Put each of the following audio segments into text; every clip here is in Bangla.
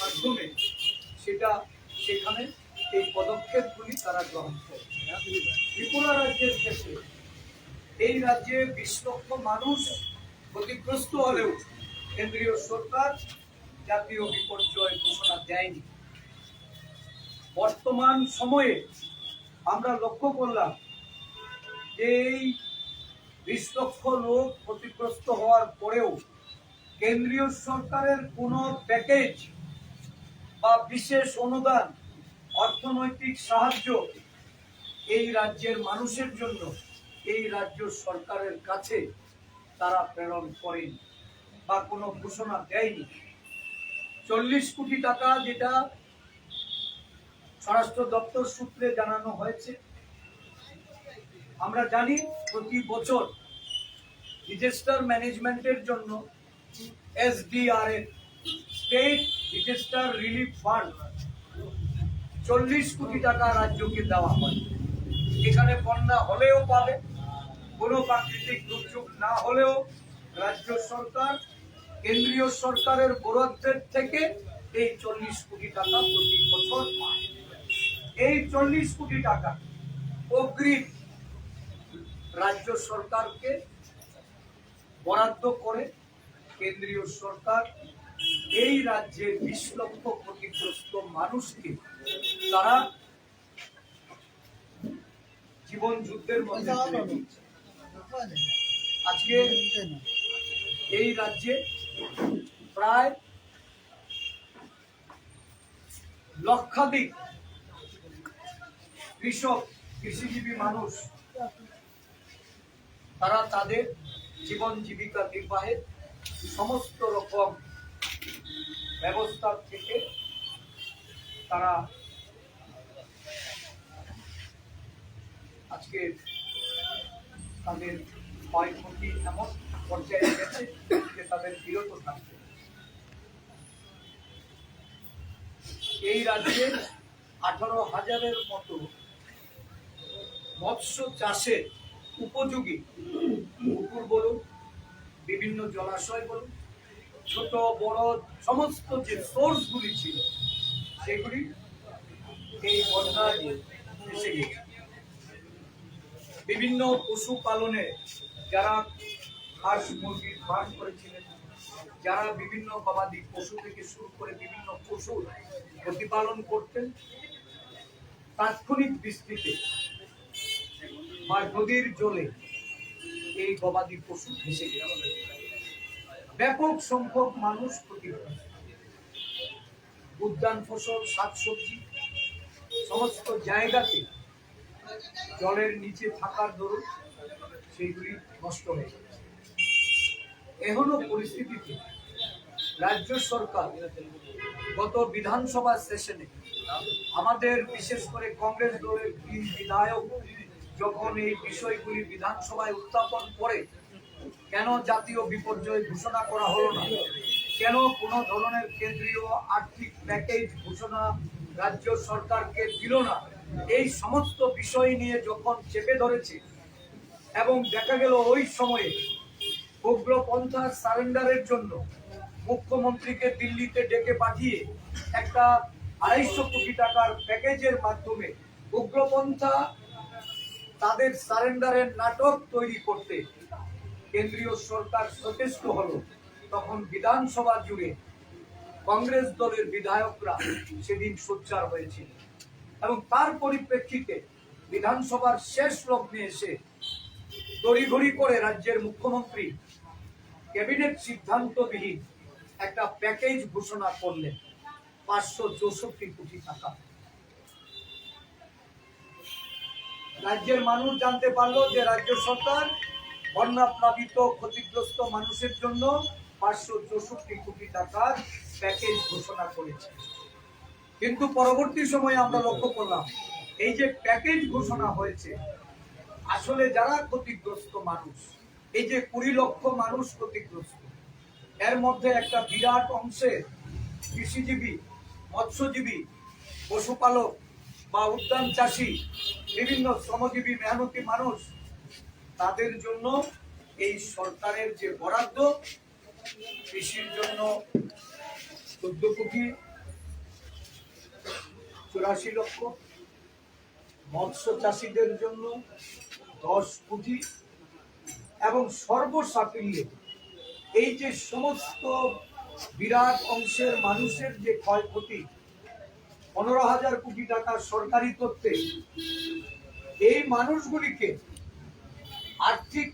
মাধ্যমে সেটা সেখানে এই পদক্ষেপগুলি তারা গ্রহণ করে। ত্রিপুরা রাজ্যের ক্ষেত্রে এই রাজ্যে বিশ লক্ষ মানুষ ক্ষতিগ্রস্ত হলেও কেন্দ্রীয় সরকার জাতীয় বিপর্যয় ঘোষণা দেয়নি। বর্তমান সময়ে আমরা লক্ষ্য করলাম যে এই বিশ লক্ষ লোক ক্ষতিগ্রস্ত হওয়ার পরেও কেন্দ্রীয় সরকারের কোনো প্যাকেজ বা বিশেষ অনুদান, অর্থনৈতিক সাহায্য এই রাজ্যের মানুষের জন্য, এই রাজ্য সরকারের কাছে তারা প্রেরণ করেনি বা কোনো ঘোষণা দেয়নি। চল্লিশ কোটি টাকা যেটা স্বরাষ্ট্র দপ্তর সূত্রে জানানো হয়েছে। আমরা জানি প্রতি বছর ডিজাস্টার ম্যানেজমেন্টের জন্য SDRF state disaster relief fund চল্লিশ কোটি টাকা রাজ্যকে দেওয়া হয়। এখানে বন্যা হলেও পাবে, কোনো প্রাকৃতিক দুর্যোগ না হলেও রাজ্য সরকার, কেন্দ্রীয় সরকারের বরাদ্দের থেকে এই চল্লিশ কোটি টাকা প্রতি বছর এই চল্লিশ কোটি টাকা অগ্রিম রাজ্য সরকারকে বরাদ্দ করে কেন্দ্রীয় সরকার এই রাজ্যের বিশ লক্ষ ক্ষতিগ্রস্ত মানুষকে তারা জীবন যুদ্ধের মধ্যে আজকে এই রাজ্যে প্রায় লক্ষাধিক কৃষক, কৃষিজীবী মানুষ তারা তাদের জীবন জীবিকা নির্বাহের সমস্ত রকম ব্যবস্থা থেকে তারা আজকে তাদের ক্ষয়ক্ষতি এমন পর্যায়ে গেছে যে তাদের বিরত থাকবে এই রাজ্যে আঠারো হাজারের মতো মৎস্য চাষের উপযোগী পুকুর বলুন, বিভিন্ন জলাশয় বলুন ছোট, বড়, সমস্ত যে সোর্সগুলি ছিল, সেগুলি এই বন্যায় এসে গেছে। বিভিন্ন পশু পালনে যারা হাঁস মুরগির ফার্ম করেছিলেন, যারা বিভিন্ন গবাদি পশু থেকে শুরু করে বিভিন্ন পশুর প্রতিপালন করতেন, তাৎক্ষণিক বৃষ্টিতে বা নদীর জলে এই গবাদি পশু ভেসে গেছে। ব্যাপক সংখ্যক মানুষ ক্ষতিগ্রস্ত উদ্যান, ফসল, শাকসবজি, সমস্ত জায়গাতে জলের নিচে থাকার দরুন সেইগুলি নষ্ট হয়ে গেছে এখনও পরিস্থিতিতে রাজ্য সরকার গত বিধানসভা সেশনে আমাদের বিশেষ করে কংগ্রেস দলের বিধায়ক যখন এই বিষয়গুলি বিধানসভায় উত্থাপন করে কেন জাতীয় বিপর্যয় ঘোষণা করা হলো না? কেন কোনো ধরনের কেন্দ্রীয় আর্থিক প্যাকেজ ঘোষণা রাজ্য সরকারকে দিল না? এই সমস্ত বিষয় নিয়ে যখন চেপে ধরেছে এবং দেখা গেল ওই সময়ে উগ্রপন্থা সারেন্ডারের জন্য মুখ্যমন্ত্রীকে দিল্লিতে ডেকে পাঠিয়ে একটা আড়াইশো কোটি টাকার প্যাকেজের মাধ্যমে উগ্রপন্থা তাদের সারেন্ডারের নাটক তৈরি করতে কেন্দ্রীয় সরকার সচেষ্ট হলো, তখন বিধানসভা জুড়ে কংগ্রেস দলের বিধায়করা সেদিন সোচ্চার হয়েছিল। এবং তার পরিপ্রেক্ষিতে বিধানসভার শেষ লগ্নে এসে তড়িঘড়ি করে রাজ্যের মুখ্যমন্ত্রী ক্যাবিনেট সিদ্ধান্তবিহীন একটা প্যাকেজ ঘোষণা করলেন, পাঁচশো চৌষট্টি কোটি টাকা। রাজ্যের মানুষ জানতে পারল যে রাজ্য সরকার বন্যা প্লাবিত ক্ষতিগ্রস্ত মানুষের জন্য পাঁচশো চৌষট্টি কোটি টাকার প্যাকেজ ঘোষণা করেছে। কিন্তু পরবর্তী সময়ে আমরা লক্ষ্য করলাম, এই যে প্যাকেজ ঘোষণা হয়েছে, আসলে যারা ক্ষতিগ্রস্ত মানুষ, এই যে কুড়ি লক্ষ মানুষ ক্ষতিগ্রস্ত, এর মধ্যে একটা বিরাট অংশের কৃষিজীবী, মৎস্যজীবী, পশুপালক বা উদ্যান চাষী, বিভিন্ন শ্রমজীবী, মেহনতি মানুষ তাদের জন্য এই সরকারের যে বরাদ্দ, কৃষির জন্য চোদ্দ কোটি চুরাশি লক্ষ, মৎস্য চাষীদের জন্য দশ কোটি, এবং সর্বসাফল্যে এই যে সমস্ত বিরাট অংশের মানুষের যে ক্ষয়ক্ষতি, পনেরো হাজার কোটি টাকা সরকারি তত্ত্বে এই মানুষগুলিকে আর্থিক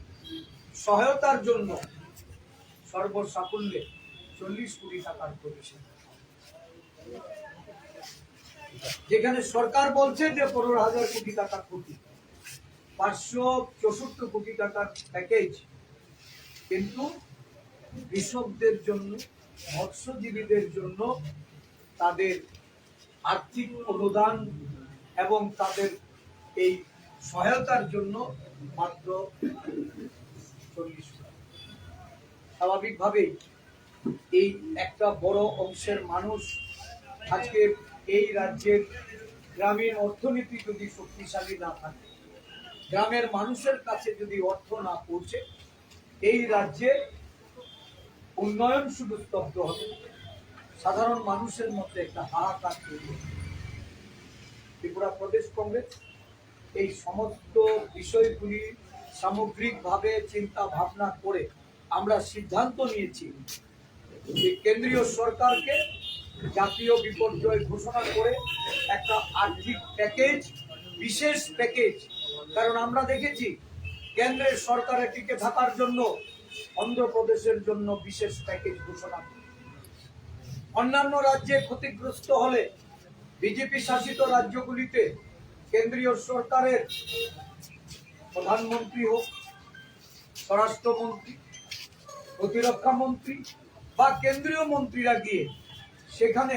সহায়তার জন্য সর্বসাফল্যে চল্লিশ কোটি টাকার প্রতিষ্ঠান। যেখানে সরকার বলছে যে পনেরো হাজার কোটি টাকা ক্ষতি। পাঁচশো চৌষট্টি কোটি টাকার প্যাকেজ কিন্তু কৃষকদের জন্য, মৎস্যজীবীদের জন্য তাদের আর্থিক অনুদান এবং তাদের এই সহায়তার জন্য মাত্র চল্লিশ। স্বাভাবিকভাবেই এই একটা বড় অংশের মানুষ আজকে এই রাজ্যের গ্রামীণ অর্থনীতি যদি শক্তিশালী না থাকে, গ্রামের মানুষের কাছে যদি অর্থ না পৌঁছে, এই রাজ্যে উন্নয়ন শুধু স্তব্ধ হবে সাধারণ মানুষের মধ্যে একটা হাহাকার তৈরি। ত্রিপুরা প্রদেশ কংগ্রেস এই সমস্ত বিষয়গুলি সামগ্রিকভাবে চিন্তা ভাবনা করে আমরা সিদ্ধান্ত নিয়েছি যে কেন্দ্রীয় সরকারকে জাতীয় বিপর্যয় ঘোষণা করে একটা আর্থিক প্যাকেজ, বিশেষ প্যাকেজ, কারণ আমরা দেখেছি কেন্দ্রের সরকারে টিকে থাকার জন্য অন্ধ্রপ্রদেশের জন্য বিশেষ প্যাকেজ ঘোষণা। অন্যান্য রাজ্যে ক্ষতিগ্রস্ত হলে বিজেপি শাসিত রাজ্যগুলিতে কেন্দ্রীয় সরকারের প্রধানমন্ত্রী হোক, স্বরাষ্ট্রমন্ত্রী, প্রতিরক্ষা মন্ত্রী বা কেন্দ্রীয় মন্ত্রীরা গিয়ে সেখানে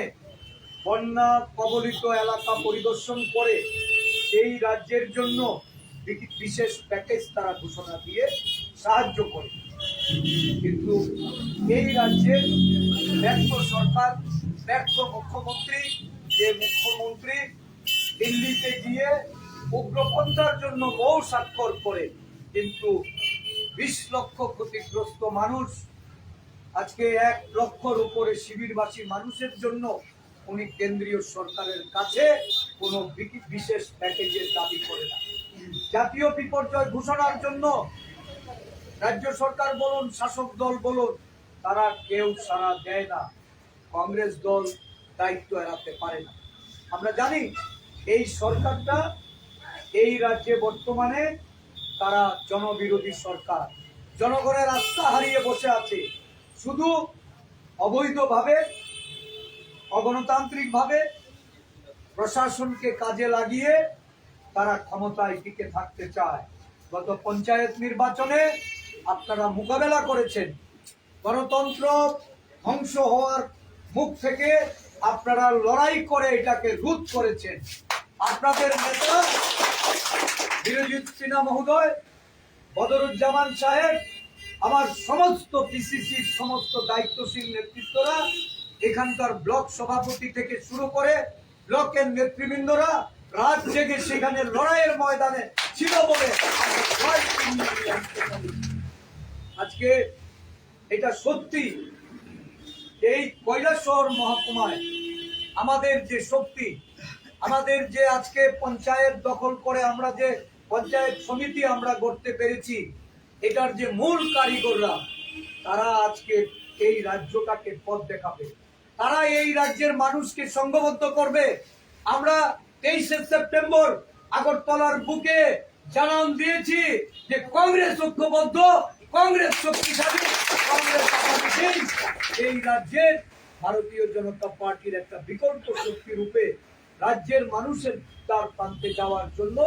বন্যা কবলিত এলাকা পরিদর্শন করে সেই রাজ্যের জন্য বিশেষ প্যাকেজ তারা ঘোষণা দিয়ে সাহায্য করে। কিন্তু এই রাজ্যের ব্যর্থ সরকার, ব্যর্থ মুখ্যমন্ত্রী, যে মুখ্যমন্ত্রী দিল্লিতে গিয়ে উগ্রপন্থার জন্য বহু স্বাক্ষর করে, কিন্তু বিশ লক্ষ ক্ষতিগ্রস্ত মানুষ আজকে এক লক্ষর উপরে শিবিরবাসী মানুষের জন্য উনি কেন্দ্রীয় সরকারের কাছে কোনো বিশেষ প্যাকেজের দাবি করে না। জাতীয় বিপর্যয় ঘোষণার জন্য রাজ্য সরকার বলুন, শাসক দল বলুন, তারা কেউ সাড়া দেয় না। কংগ্রেস দল দায়িত্ব এড়াতে পারে না। আমরা জানি এই সরকারটা এই রাজ্যে বর্তমানে তারা জনবিরোধী সরকার। জনগণের আস্থা হারিয়ে বসে আছে। শুধু অবৈধভাবে, অগণতান্ত্রিকভাবে প্রশাসনকে কাজে লাগিয়ে তারা ক্ষমতায় টিকে থাকতে চায়। গত পঞ্চায়েত নির্বাচনে আপনারা মোকাবেলা করেছেন। গণতন্ত্র ধ্বংস হওয়ার মুখ থেকে আপনারা লড়াই করে এটাকে রোধ করেছেন। আপনাদের নেতা বিরজিৎ সিনহা মহোদয় বদরুজ্জামান সাহেব, আমার সমস্ত পিসিসির সমস্ত দায়িত্বশীল নেতৃত্বরা, এখানকার ব্লক সভাপতি থেকে শুরু করে ব্লকের নেতৃবৃন্দরা রাত জেগে সেখানে লড়াইয়ের ময়দানে ছিল বলে। আজকে এটা সত্যি, এই কৈলাসহর মহকুমায় আমাদের যে শক্তি আমাদের যে আজকে পঞ্চায়েত দখল করে আমরা যে পঞ্চায়েত সমিতি আমরা গড়তে পেরেছি, এটার যে মূল কারিগররা, তারা আজকে এই রাজ্যটাকে পথ দেখাবে। তারা এই রাজ্যের মানুষকে সংঘবদ্ধ করবে। আমরা তেইশে সেপ্টেম্বর আগরতলার বুকে জানান দিয়েছি যে কংগ্রেস ঐক্যবদ্ধ, কংগ্রেস শক্তিশালী, কংগ্রেস এই রাজ্যের ভারতীয় জনতা পার্টির একটা বিকল্প শক্তি রূপে রাজ্যের মানুষের তার প্রান্তে যাওয়ার জন্য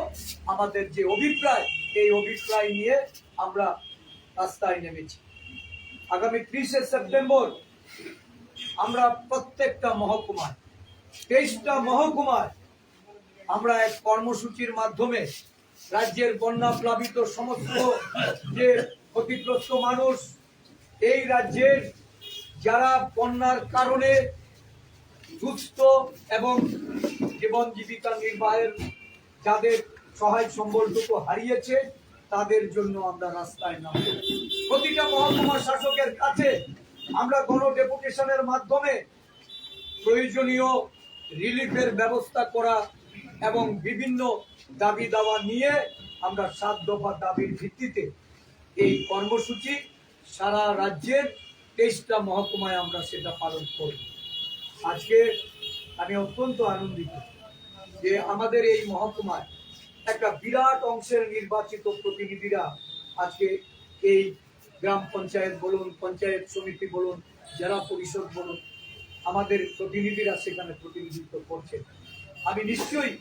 আমাদের যে অভিপ্রায়, এই অভিপ্রায় নিয়ে আমরা রাস্তায় নেমেছি। আগামী ত্রিশে সেপ্টেম্বর আমরা প্রত্যেকটা মহকুমায়, তেইশটা মহকুমায় আমরা এক কর্মসূচির মাধ্যমে রাজ্যের বন্যা প্লাবিত সমস্ত যে ক্ষতিগ্রস্ত মানুষ, এই রাজ্যের যারা বন্যার কারণে দুস্থ এবং জীবন জীবিকা নির্বাহের যাদের সহায় সম্বলটুকু হারিয়েছে, তাদের জন্য আমরা রাস্তায় নাম প্রতিটা মহকুমা শাসকের কাছে আমরা গণ ডেপুটেশনের মাধ্যমে প্রয়োজনীয় রিলিফের ব্যবস্থা করা এবং বিভিন্ন দাবি দাওয়া নিয়ে আমরা সাত দফা দাবির ভিত্তিতে এই কর্মসূচি সারা রাজ্যের তেইশটা মহকুমায় আমরা সেটা পালন করি আজকে আমি অত্যন্ত আনন্দিত যে আমাদের এই মহকুমায় একটা বিরাট অংশের নির্বাচিত প্রতিনিধিরা আজকে এই গ্রাম পঞ্চায়েত বলুন, পঞ্চায়েত সমিতি বলুন, জেলা পরিষদ বলুন, আমাদের প্রতিনিধিরা সেখানে প্রতিনিধিত্ব করছে আমি নিশ্চয়ই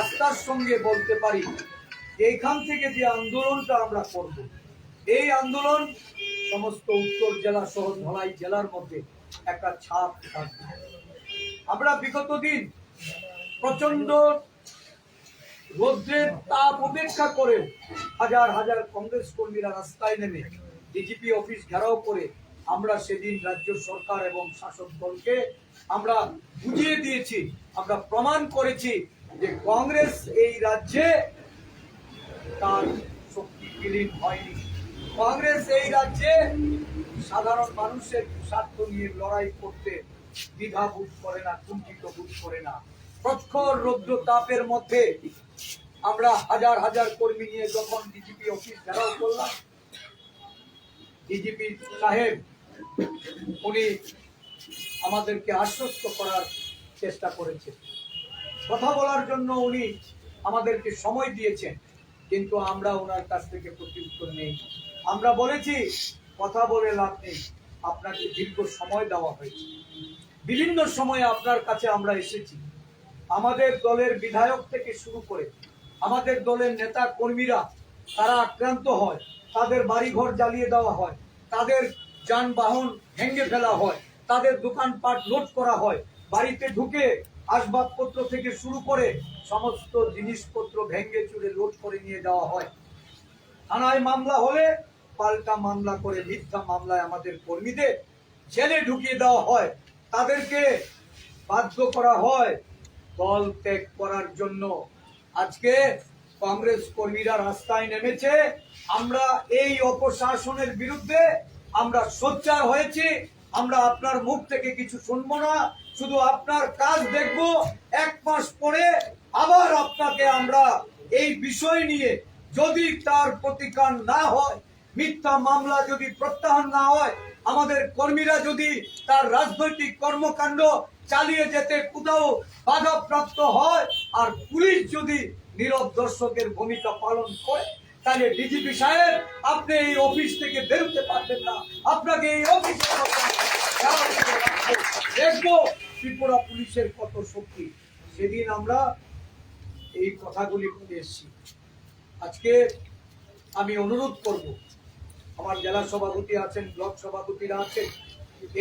আস্থার সঙ্গে বলতে পারি, এইখান থেকে যে আন্দোলনটা আমরা করব, এই আন্দোলন সমস্ত উত্তর জেলা সহ ধলাই জেলার মধ্যে একটা ছাপ আমরা বিগত দিন প্রচণ্ড রৌদ্রের তাপ উপেক্ষা করে হাজার হাজার কংগ্রেস কর্মীরা রাস্তায় নেমে ডিজিপি অফিস ঘেরাও করে আমরা সেদিন রাজ্য সরকার এবং শাসক দলকে আমরা বুঝিয়ে দিয়েছি, আমরা প্রমাণ করেছি যে কংগ্রেস এই রাজ্যে তার শক্তি বিলীন হয়নি। কংগ্রেস এই রাজ্যে সাধারণ মানুষের স্বার্থ নিয়ে লড়াই করতে দ্বিধা বোধ করে না, কুণ্ঠিত বোধ করে না। প্রখর রৌদ্র তাপের মধ্যে আমরা হাজার হাজার কর্মী নিয়ে যখন ডিজিপি অফিস ঘেরাও করলাম ডিজিপি সাহেব, উনি আমাদেরকে আশ্বস্ত করার চেষ্টা করেছেন। কথা বলার জন্য উনি আমাদেরকে সময় দিয়েছেন, কিন্তু আমরা ওনার কাছ থেকে প্রত্যুত্তর নেই আমরা বলেছি কথা বলে লাভ নেই। আপনাকে দীর্ঘ সময় দেওয়া হয়েছে। বিভিন্ন সময়ে আপনার কাছে আমরা এসেছি। আমাদের দলের বিধায়ক থেকে শুরু করে আমাদের দলের নেতা কর্মীরা তারা আক্রান্ত হয়, তাদের বাড়িঘর জ্বালিয়ে দেওয়া হয়, তাদের যানবাহন ভেঙে ফেলা হয়, তাদের দোকানপাট লোড করা হয়, বাড়িতে ঢুকে আসবাবপত্র থেকে শুরু করে সমস্ত জিনিসপত্র ভেঙে চুরে লোড করে নিয়ে যাওয়া হয়। থানায় মামলা হলে পাল্টা মামলা করে মিথ্যা মামলায় আমাদের কর্মীদের জেলে ঢুকিয়ে দেওয়া হয়। তাদেরকে বাধ্য করা হয় দল ত্যাগ করার জন্য। আজকে কংগ্রেস কর্মীরা রাস্তায় নেমেছে। আমরা এই অপশাসনের বিরুদ্ধে আমরা সোচ্চার হয়েছি। আমরা আপনার মুখ থেকে কিছু শুনব না। শুধু আপনার কাজ দেখব। এক মাস পরে আবার আপনাকে আমরা এই বিষয় নিয়ে যদি তার প্রতিকার না হয় মিথ্যা মামলা যদি প্রত্যাহার না হয়, আমাদের কর্মীরা যদি তার রাজনৈতিক কর্মকাণ্ড চালিয়ে যেতে কোথাও বাধাপ্রাপ্ত হয় আর পুলিশ যদি নীরব দর্শকের ভূমিকা পালন করে, তাহলে ডিজিপি সাহেব, আপনি এই অফিস থেকে বেরোতে পারবেন না। আপনাকে এই অফিসে দেখব ত্রিপুরা পুলিশের কত শক্তি। সেদিন আমরা এই কথাগুলি বলে এসেছি। আজকে আমি অনুরোধ করব আমার জেলা সভাপতি আছেন, ব্লক সভাপতিরা আছেন।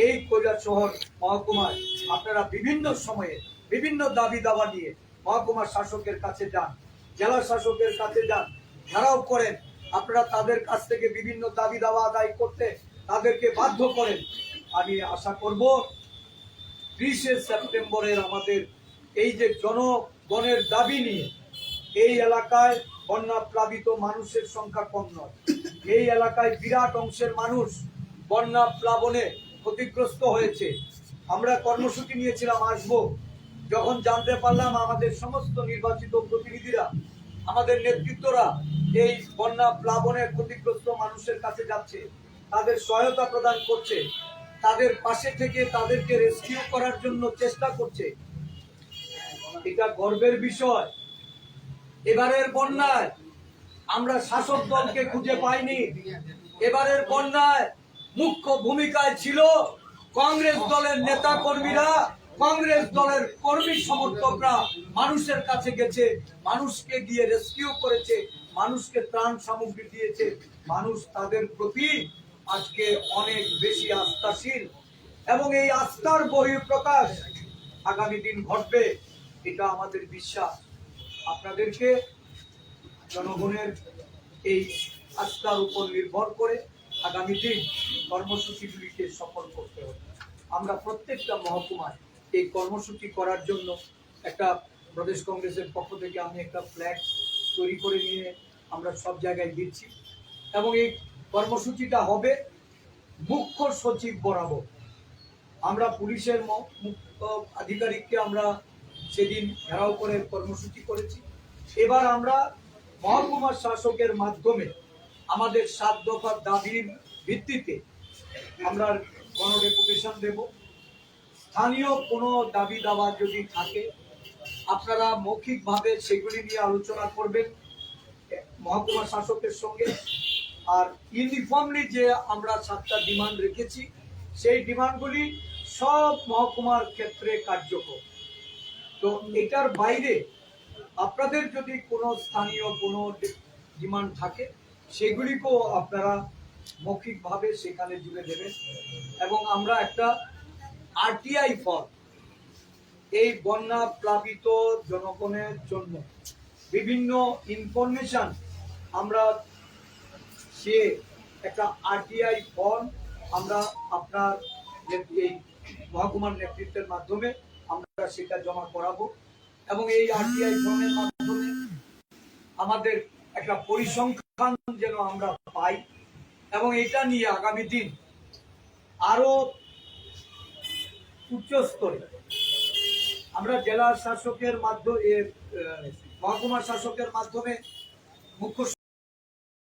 এই কৈলাস শহর মহকুমায় আপনারা বিভিন্ন সময়ে বিভিন্ন দাবি দাবা নিয়ে মহকুমার শাসকের কাছে যান, জেলা শাসকের কাছে যান, ঘেরাও করেন। আপনারা তাদের কাছ থেকে বিভিন্ন দাবি দাওয়া আদায় করতে তাদেরকে বাধ্য করেন। আমি আশা করব ত্রিশে সেপ্টেম্বরের আমাদের এই যে জনগণের দাবি নিয়ে এই এলাকায় বন্যা প্লাবিত মানুষের সংখ্যা কম নয়। এই এলাকায় বিরাট অংশের মানুষ বন্যা প্লাবনে ক্ষতিগ্রস্ত হয়েছে। আমরা কর্মসূচি নিয়েছিলাম, আসব। যখন জানতে পারলাম আমাদের সমস্ত নির্বাচিত প্রতিনিধিরা, আমাদের নেতৃত্বরা এই বন্যা প্লাবনে ক্ষতিগ্রস্ত মানুষের কাছে যাচ্ছে, তাদের সহায়তা প্রদান করছে, তাদের পাশে থেকে তাদেরকে রেস্কিউ করার জন্য চেষ্টা করছে। এটা গর্বের বিষয়। এবারের বন্যায় আমরা শাসক দলকে খুঁজে পাইনি। এবারের বন্যায় মুখ্য ভূমিকায় ছিল কংগ্রেস দলের নেতা কর্মীরা কংগ্রেস দলের কর্মী সমর্থকরা। মানুষের কাছে গেছে, মানুষকে গিয়ে রেস্কিউ করেছে, মানুষকে ত্রাণ সামগ্রী দিয়েছে। মানুষ তাদের প্রতি আজকে অনেক বেশি আস্থাশীল। এবং এই আস্থার বহিঃপ্রকাশ আগামী দিন ঘটবে, এটা আমাদের বিশ্বাস। আপনাদেরকে জনগণের এই আস্থার উপর নির্ভর করে আগামী দিন কর্মসূচিগুলিকে সফল করতে হবে। আমরা প্রত্যেকটা মহকুমায় এই কর্মসূচি করার জন্য একটা প্রদেশ কংগ্রেসের পক্ষ থেকে আমি একটা ফ্ল্যাগ তৈরি করে নিয়ে আমরা সব জায়গায় দিচ্ছি এবং এই কর্মসূচিটা হবে মুখ্য সচিব বরাবর। আমরা পুলিশের মুখ্য আধিকারিককে আমরা সেদিন ঘেরাও করে কর্মসূচি করেছি। এবার আমরা মহকুমা শাসকের মাধ্যমে আমাদের সাত দফা দাবির ভিত্তিতে আমরা গণডেপুটেশন দেব। স্থানীয় কোনো দাবি দাবা যদি থাকে, আপনারা মৌখিকভাবে সেগুলি নিয়ে আলোচনা করবেন মহকুমা শাসকের সঙ্গে। আর ইউনিফর্মলি যে আমরা সাতটা ডিমান্ড রেখেছি, সেই ডিমান্ডগুলি সব মহকুমার ক্ষেত্রে কার্যকর। তো এটার বাইরে আপনাদের যদি কোনো স্থানীয় কোনো ডিমান্ড থাকে, সেগুলিকেও আপনারা মৌখিকভাবে সেখানে জুড়ে দেবেন। এবং আমরা একটা আরটিআই ফর্ম এই বন্যা প্লাবিত জনগণের জন্য বিভিন্ন ইনফরমেশন আমরা সে একটা আরটিআই ফর্ম আমরা আপনার এই মহকুমার নেতৃত্বের মাধ্যমে আমরা সেটা জমা করাবো। এবং এই আরটিআই ফর্মের মাধ্যমে আমাদের একটা পরিসংখ্যান যেন আমরা পাই এবং এটা নিয়ে আগামী দিন আরও উচ্চস্তরে আমরা জেলা শাসকের মাধ্যমে মহকুমা শাসকের মাধ্যমে মুখ্য